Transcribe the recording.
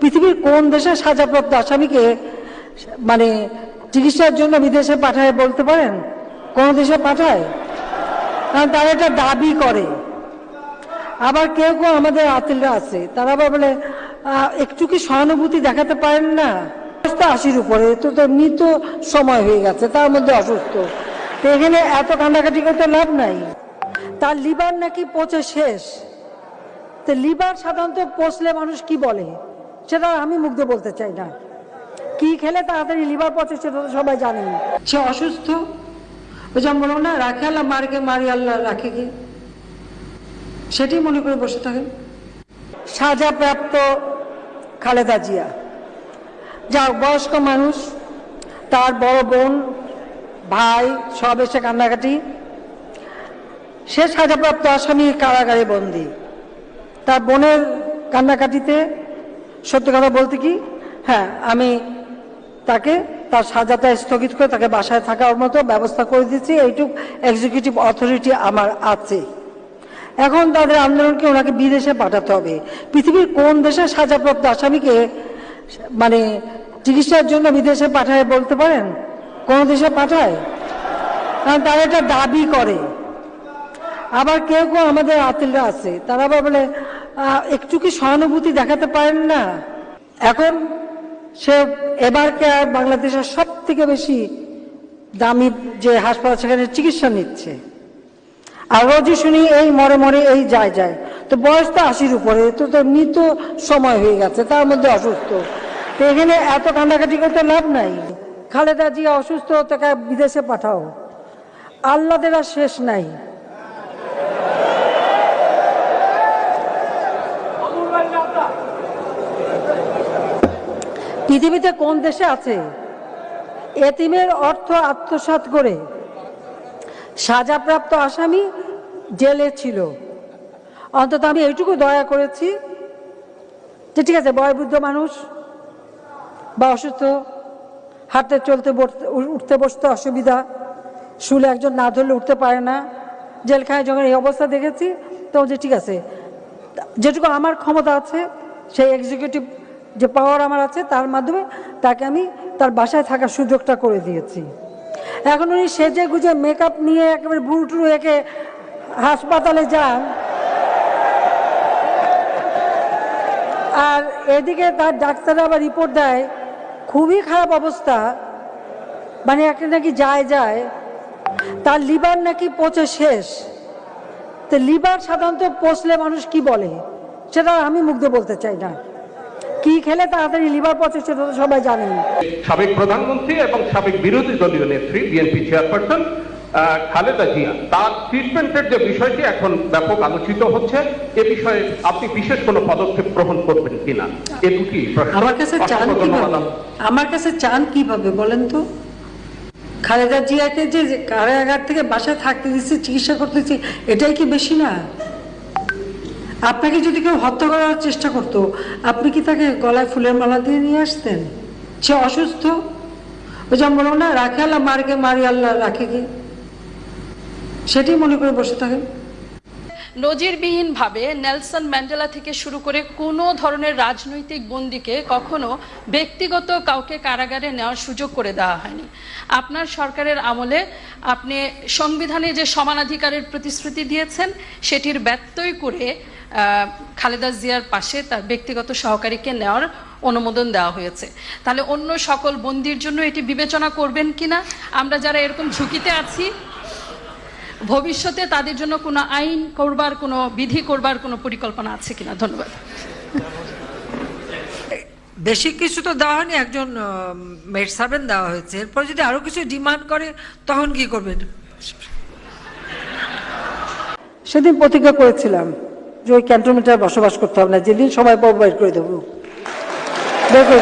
পৃথিবীর কোন দেশে সাজাপ্রাপ্ত আসামিকে মানে চিকিৎসার জন্য বিদেশে পাঠায় বলতে পারেন? কোন দেশে পাঠায়? কারণ তারা এটা দাবি করে। আবার কেউ কেউ আমাদের আতিলরা আছে, তারা আবার বলে একটু কি সহানুভূতি দেখাতে পারেন না? আশির উপরে তো তো মৃত সময় হয়ে গেছে, তার মধ্যে অসুস্থ। তো এখানে এত কান্নাকাটি করতে লাভ নাই। তার লিভার নাকি পচে শেষ। তো লিভার সাধারণত পচলে মানুষ কি বলে? সেটা আমি মুগ্ধ বলতে চাই না। কি খেলে তাড়াতাড়ি লিভার পচে সেটা তো সবাই জানেন সে অসুস্থ? ওই যেমন বলো না রাখে আল্লাহ মারকে মারি আল্লাহ রাখে কি? সেটাই মনে করে বসে থাকেন। সাজাপ্রাপ্ত খালেদা জিয়া। যা বয়স্ক মানুষ তার বড় বোন ভাই সব এসে কান্নাকাটি। সে সাজাপ্রাপ্ত আসামি কারাগারে বন্দি। তার বোনের কান্নাকাটিতে সত্যি কথা বলতে কি? হ্যাঁ আমি তাকে তার সাজাটা স্থগিত করে তাকে বাসায় থাকার মতো ব্যবস্থা করে দিচ্ছি এইটুক এক্সিকিউটিভ অথরিটি আমার আছে। এখন তাদের আন্দোলনকে ওনাকে বিদেশে পাঠাতে হবে। পৃথিবীর কোন দেশে সাজাপ্রাপ্ত আসামিকে মানে চিকিৎসার জন্য বিদেশে পাঠায় বলতে পারেন? কোন দেশে পাঠায়? কারণ তারা এটা দাবি করে। আবার কেউ কেউ আমাদের আতিলরা আছে। তারা আবার বলে একটু কি সহানুভূতি দেখাতে পারেন না? এখন সে এবার কেয়ার বাংলাদেশের সব থেকে বেশি দামি যে হাসপাতাল, সেখানে চিকিৎসা নিচ্ছে। আর রোজই শুনি এই মরে মরে এই যায় যায়। তো বয়স তো আশির উপরে, তো তো মৃত সময় হয়ে গেছে, তার মধ্যে অসুস্থ। তো এখানে এত কান্নাকাটি করতে লাভ নাই। খালেদা জিয়া অসুস্থ, তাকে বিদেশে পাঠাও। আল্লাদের আর শেষ নাই। পৃথিবীতে কোন দেশে আছে? এতিমের অর্থ আত্মসাৎ করে। সাজাপ্রাপ্ত আসামি জেলে ছিল। অন্তত আমি এইটুকু দয়া করেছি যে ঠিক আছে, বয়বৃদ্ধ মানুষ বা অসুস্থ, হাঁটতে চলতে উঠতে বসতে অসুবিধা, শুলে একজন না ধরলে উঠতে পারে না। জেলখানায় যখন এই অবস্থা দেখেছি তো যে ঠিক আছে, যেটুকু আমার ক্ষমতা আছে, সেই এক্সিকিউটিভ যে পাওয়ার আমার আছে, তার মাধ্যমে তাকে আমি তার বাসায় থাকার সুযোগটা করে দিয়েছি। এখন উনি সেজে গুজে মেকআপ নিয়ে একেবারে বুড়ুটুরু একে হাসপাতালে যান। আর এদিকে তার ডাক্তাররা আবার রিপোর্ট দেয়, খুবই খারাপ অবস্থা। মানে একটা নাকি যায় যায়। তার লিভার নাকি পচে শেষ। তো লিভার সাধারণত পচলে মানুষ কি বলে? সেটা আমি মুগ্ধ বলতে চাই না। কি খেলে তাড়াতাড়ি লিভার পচে সেটা তো সবাই জানেন। সাবেক প্রধানমন্ত্রী এবং সাবেক বিরোধী দলীয় নেত্রী বিএনপি চেয়ারপারসন খালেদা জিয়া তার ট্রিটমেন্টের যে বিষয়টি এখন ব্যাপক আলোচিত হচ্ছে এ বিষয়ে আপনি বিশেষ কোনো পদক্ষেপ গ্রহণ করবেন কিনা? এ দুটি আমার কাছে চান কীভাবে? আমার কাছে চান কীভাবে বলেন তো? খালেদা জিয়াকে যে যে কারাগার থেকে বাসায় থাকতে দিচ্ছে চিকিৎসা করতেছে এটাই কি বেশি না? আপনাকে যদি কেউ হত্যা করার চেষ্টা করতো, আপনি কি তাকে গলায় ফুলের মালা দিয়ে নিয়ে আসতেন? সে অসুস্থ। ওই যেমন বলো না রাখে আল্লাহ মারকে মারি আল্লাহ রাখে কি? সেটাই মনে করে বসে থাকেন। নজিরবিহীনভাবে নেলসন ম্যান্ডেলা থেকে শুরু করে কোনো ধরনের রাজনৈতিক বন্দীকে কখনো ব্যক্তিগত কাউকে কারাগারে নেওয়ার সুযোগ করে দেওয়া হয়নি। আপনার সরকারের আমলে আপনি সংবিধানে যে সমানাধিকারের প্রতিশ্রুতি দিয়েছেন, সেটির ব্যত্যয় করে খালেদা জিয়ার পাশে তার ব্যক্তিগত সহকারীকে নেওয়ার অনুমোদন দেওয়া হয়েছে। তাহলে অন্য সকল বন্দির জন্য এটি বিবেচনা করবেন কিনা? আমরা যারা এরকম ঝুঁকিতে আছি ভবিষ্যতে তাদের জন্য কোনো আইন করবার কোনো বিধি করবার কোনো পরিকল্পনা আছে কিনা? ধন্যবাদ। বেশি কিছু তো দেওয়া হয়নি একজন মেড সার্ভেন্ট দেওয়া হয়েছে। এরপর যদি আরও কিছু ডিমান্ড করে তখন কি করবেন? সেদিন প্রতিজ্ঞা করেছিলাম। যে ওই ক্যান্টনমেন্টে বসবাস করতে হবে না, যেদিন সবাই পাবো বের করে দেবো। বের করে